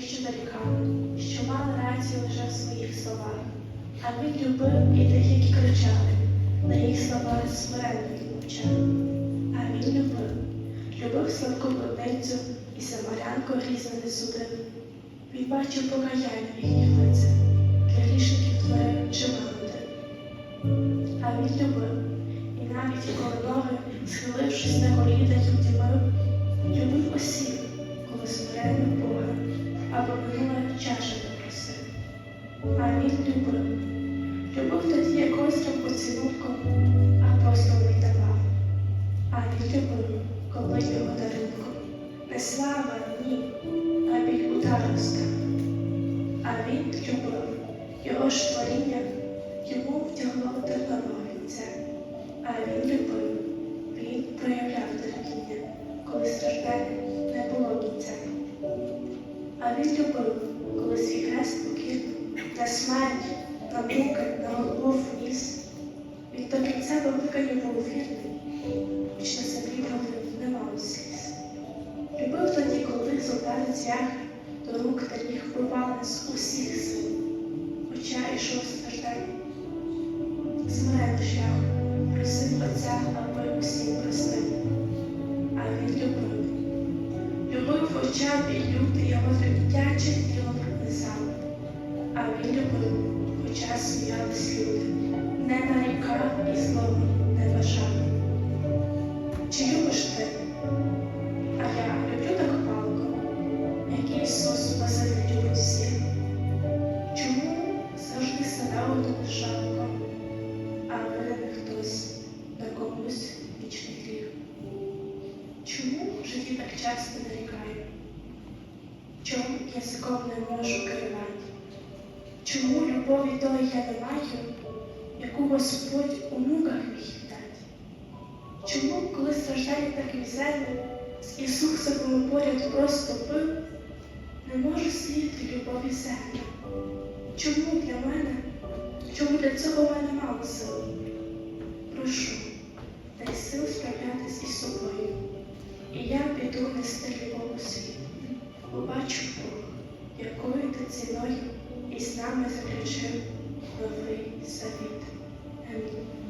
що нарікали, що мали рацію лише в своїх словах. А він любив і тих, які кричали, на їх слова смиренно відмовчав. А він любив, любив слабку блудницю і самарянку грізно не судив. Він бачив покаяння їхніх лицях, для грішників творив чимало див. А він любив, і навіть коли ноги, схилившись на коліна, й удімив, любив осіб, коли смиренно Бога, або минула чаша не. А він любив, любив тоді якось там поцілунком, а просто не давав. А він любив, коли його дарунком. Не слава, ні, а біль ударом став. А він любив, його ж творіння йому втягло тернового вінця. А він любив, А він любив, коли свій хрест покинув на смерть, на муки, на голову вніс. Він до кінця великою був вірний, хоч на землі пролив немало сліз. Любив тоді, коли солдати цвяхи до рук та ніг вбивали з усіх сил, хоча йшов страждання. Смиренно шляхом просив Отця, хоча і люди його тремтяче тіло пронизали. А він любив, хоча сміялись люди, не нарікав і словом не бажав. Чому язиком не можу керувати? Чому любові тої я не маю, яку Господь у муках міг дати? Чому, коли страждання так мізерне, з Ісусом поряд просто пив, не можу сіяти любові землі? Чому для мене, чому для цього в мене мало сил? Прошу, якою ти ціною із нами заключив новий завіт. Амінь.